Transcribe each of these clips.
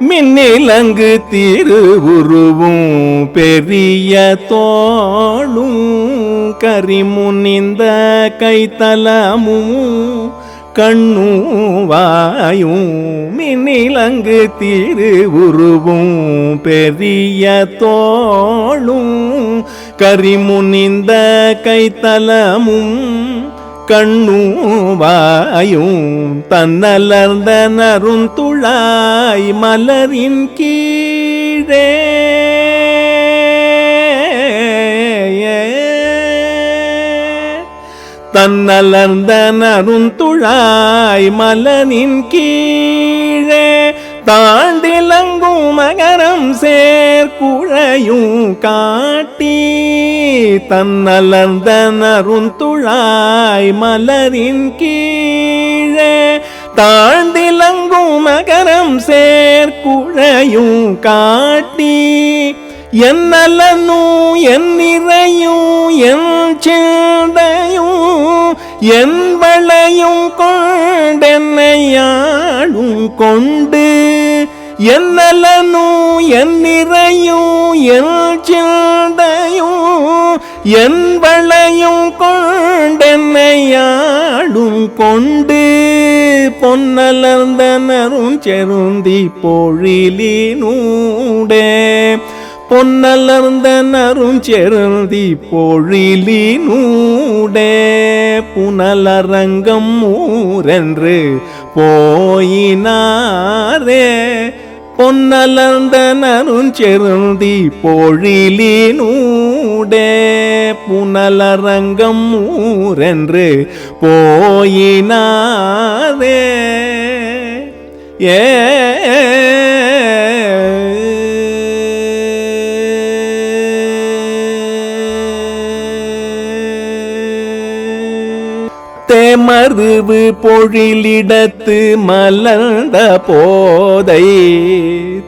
மின்னிலங்கு திருவுருவும் பெரிய தோளும் கரிமுனிந்த கைத்தலமும் கண்ணும் வாயும் மின்னிலங்கு திருவுருவும் பெரிய தோளும் கரிமுனிந்த கைத்தலமும் கண்ணுவாயும் தன்னலர்ந்த நருந்துழாய் மலரின் கீழே தன்னலர்ந்த நருந்துழாய் மலரின் கீழே தாண்டிலங்கும் மகரம் சேர்க்குழையும் காட்டி தன்னலர்ந்த நருந்துழாய் மலரின் கீழே. தாண்டிலங்கும் மகரம் சேர்க்குழையும் காட்டி என்னலனும் என் நிறையும் என் சிந்தையும் என் வளையும் கொண்டென்னையாடும் கொண்டு என்னலனும் என் நிறையும் என் சிந்தையும் என் வளையும் கொண்டென்னையாளும் கொண்டு பொன்னலர்ந்தனரும் செருந்தி பொழிலினூடே. பொன்னலர்ந்தனரும் செருந்தி பொழிலினூடே. புனலரங்கம் ஊரென்று போயினாரே. பொன்னலர்ந்த செருந்தி பொழிலினூடே புனலரங்கம் ஊரென்று போயினாதே. ஏ மருவு பொழிலிடத்து மலர்ந்த போதை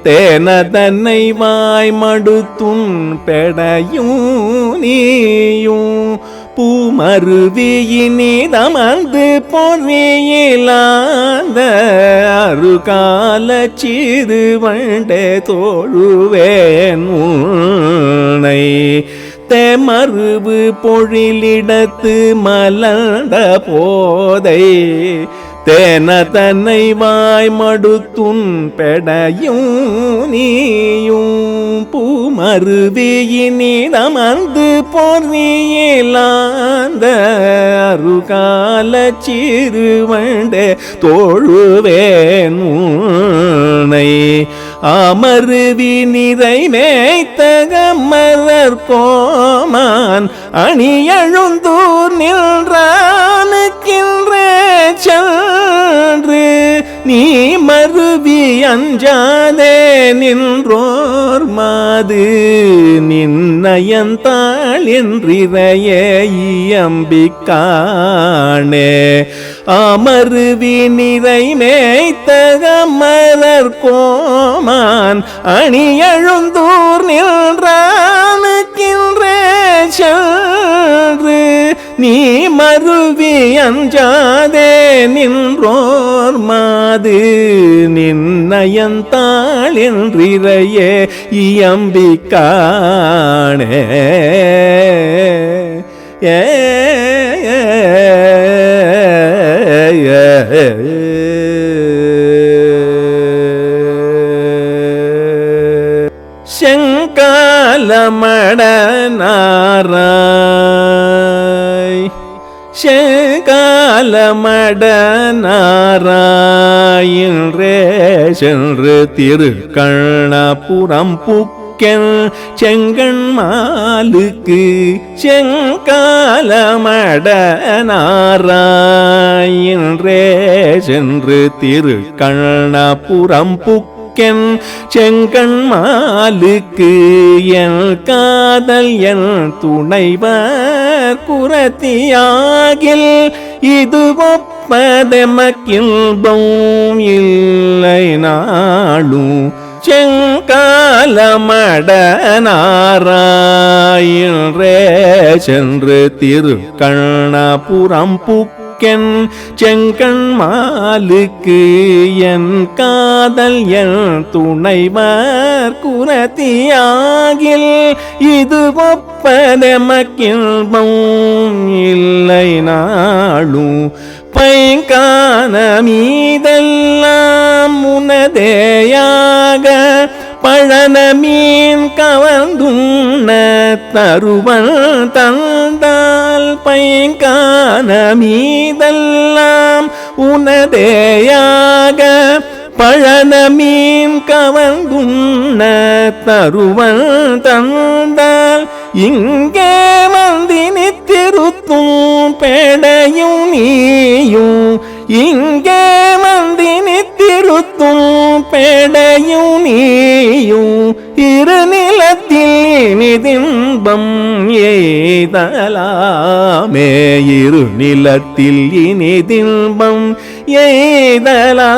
தேனதன்னை வாய் மடுத்தும் பெடையும் நீயும். பூமருவியினிதமர்ந்து பொறியிலாந்த அருகால சிறு வண்டே தோழுவேன் உன்னை. தேமருவு பொழிலிடத்து மலர்ந்த போதை. தேன தன்னை வாய் மடுத்துன் பெடையும் நீயும். பூமருவியினிதமர்ந்து பொறியிலாந்த அருகால சிறுவண்டே தோழுவேன் உன்னை. அமருவி நிறை மேய்த்தக கோமான். அணியழுந்தூர் நின்றானுக்கின்ற சென்று நீ மருவி அஞ்சாதே நின்றோர் மாது. நின்னயந்தாள் என்றிறைய இயம்பிக்கானே. அமருவி நிறை மேய்த்தகமலர் கோமான். அணியழுந்தூர் நின்றானுக்கின்ற சென்று நீ மருவி அஞ்சாதே நின்றோர் மாது. நின்னயந்தாளின்றிரையே இயம்பிக்கானே. ஏ. செங்காலமட நாரா செங்காலமடனாராயின்றே திரு கண்ணபுரம் புக்கென் செங்கண் மாலுக்கு செங்காலமட நாராயின்றே சென்று திருக்கண்ணபுரம் புக் மிக்கென் செங்கண் மாலுக்கு என் காதல் என் துணைவன் குரத்தியாகில் இது ஒப்பதமக்கில்பம் இல்லை நாளும் செங்காலமடனாராயின்றே சென்று திரு கண்ணபுரம் புக் புக்கென் செங்கண் மாலுக்கு என் காதல் என் துணைவர் குரத்தியாகில் இது ஒப்பதமக்கின்பம் இல்லை நாளும். பைங்கான மீதெல்லாம் முனதேயாக பழன மீன் கவர்ந்துண்ண தருவன் தந்தான் பைங்கான மீதெல்லாம் உனதேயாக பழனமீன் கவர்ந்துண்ண தருவன் தந்தால் இங்கே வந்தினி திருத்தும் பேடையும் நீயும். இங்கே வந்தினி திருத்தும் பேடையும் நீயும். இருநில நிதிம்பம் ஏதலாமே இரு நிலத்தில் இனிதின்பம் ஏதலா